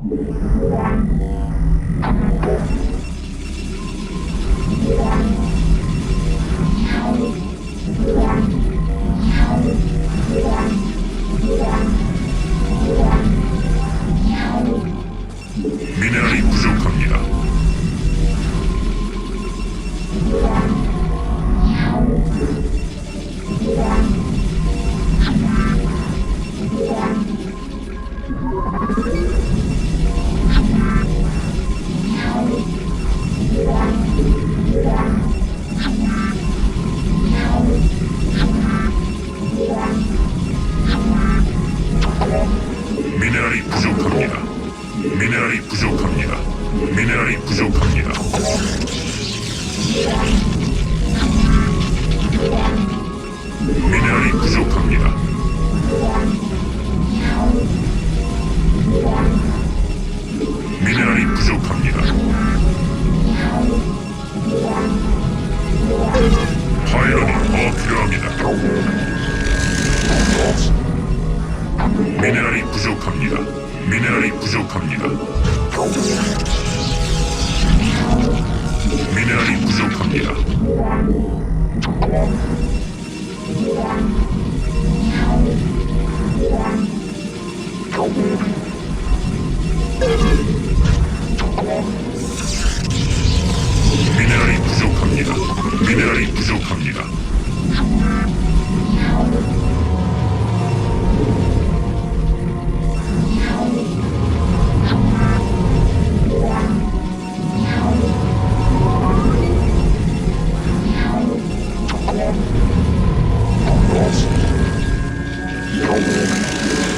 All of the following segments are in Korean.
Yeah. 미네랄이 부족합니다. 미네랄이 부족합니다. Thank.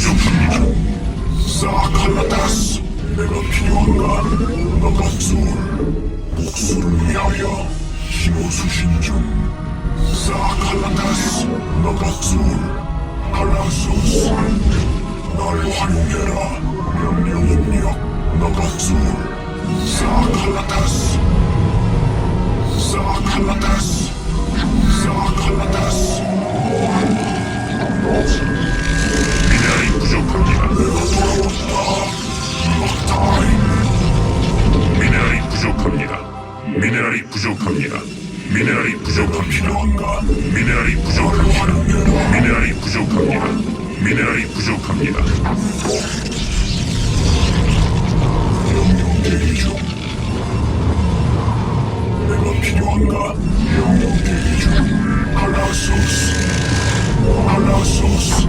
부족합니다. 사칼라타스, 내가 필요한가? 나가솔, 복수를 위하여 힘어수신 중. 사칼라타스, 나가솔, 칼라소스, 날 활용해라. 명령 입력, 나가솔, 사칼라타스, 사칼라타스. 영광과 영역의 주 알라소스 알라소스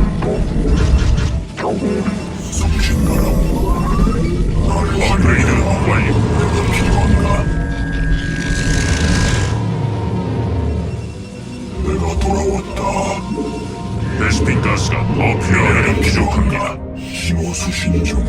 영혼이 숨쉰다라고. 나의 환영이는 완료 필요한가 내가 돌아왔다. 베스핀 가스가 더 필요하여 부족합니다. 신호 수신 중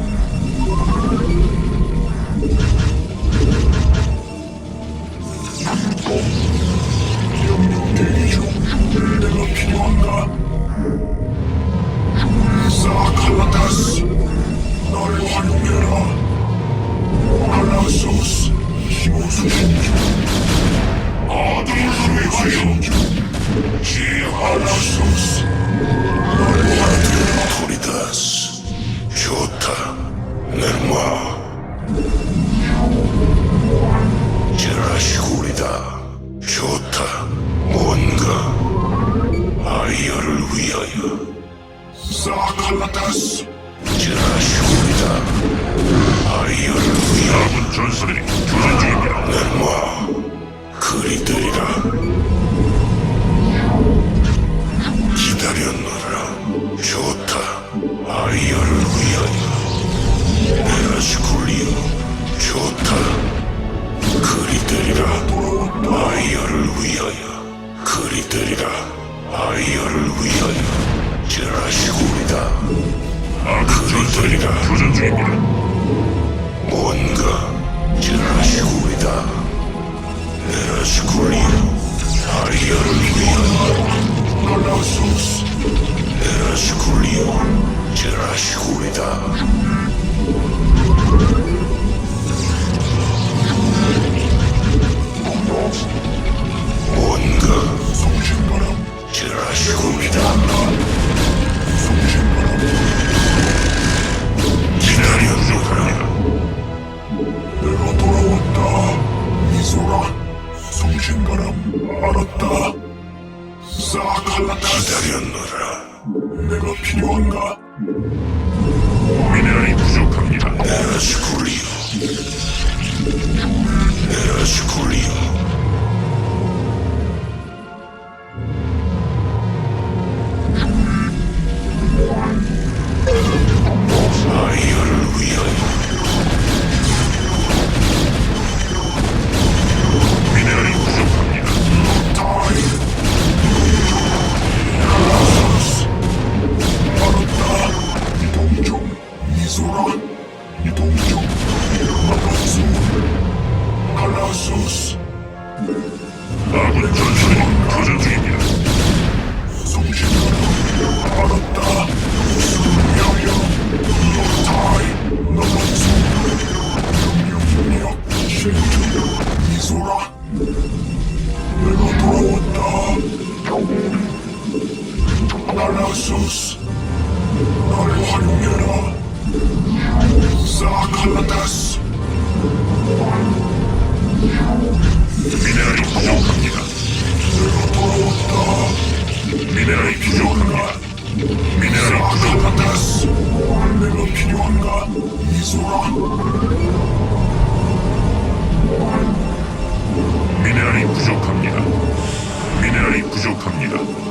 하염주 지하옵소서 너의 하늘은 도리다스. 좋다. 넬마. 제라시구리다. 좋다. 뭔가. 아이어를 위하여. 사칼라다스. 제라시구리다. 아이어를 위하여. 전설이 교전 중입니다 넬마. 그리들이라. 진실하시구이다. 악전설이다. 조준 중이구나. 뭔가 진실하시구이다. 네라시구리 아리아를 위한 놀라소스. 네라시구리오 진실하시구이다. 아누스. 나를 활용해라. 사칼라다스. 미네랄이 부족합니다. 내가 돌아왔다. 미네랄이 부족한가? 미네랄이 부족한다스. 내가 필요한가? 이소라. 미네랄이 부족합니다. 미네랄이 부족합니다.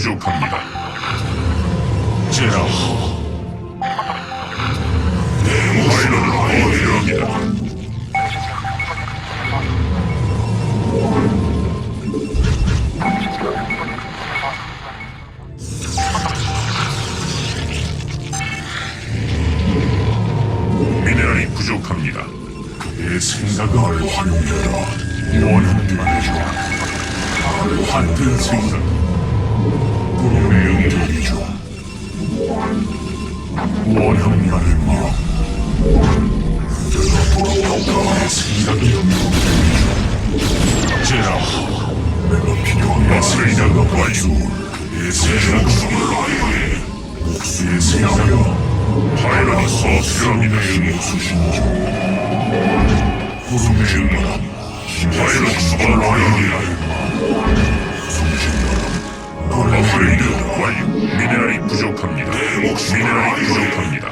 부족합니다. 제라. 내 모습은 어디랍니다. 미네랄이 부족합니다. 그의 생각을 활용해라. 원하는 대로. 환든 생각. 들리죠. 원하는 말을 뭐? 내가 생각이 제라, 내가 필요한 것을 내가 봐주. 내 목숨을 나에게 목숨의 생각은 파이런이 서피라미드의 수신주. 구름의 바람, 파이런 수발 라이언이라. 완료. 미네랄이 부족합니다. 미네랄이 부족합니다.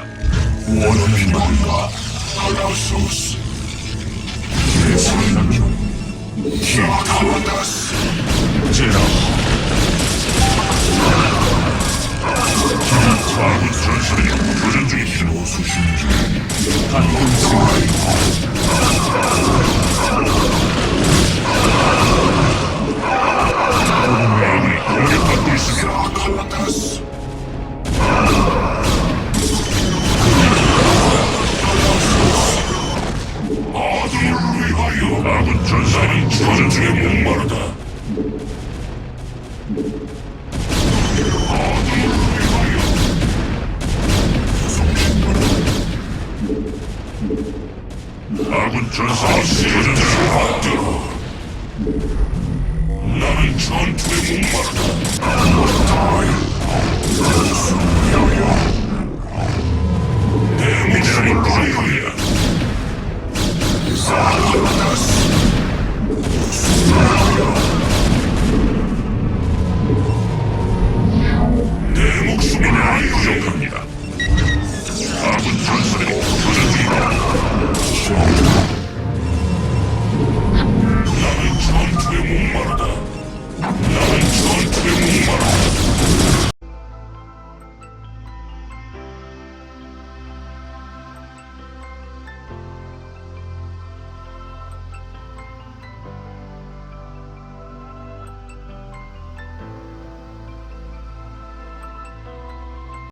원하는 뭔가 알아소스. 내 생각 중 히타마다스. 제라. 아군 전선이 교전 중입니다. 수신 중. 같은 생각 Silah kılıdır.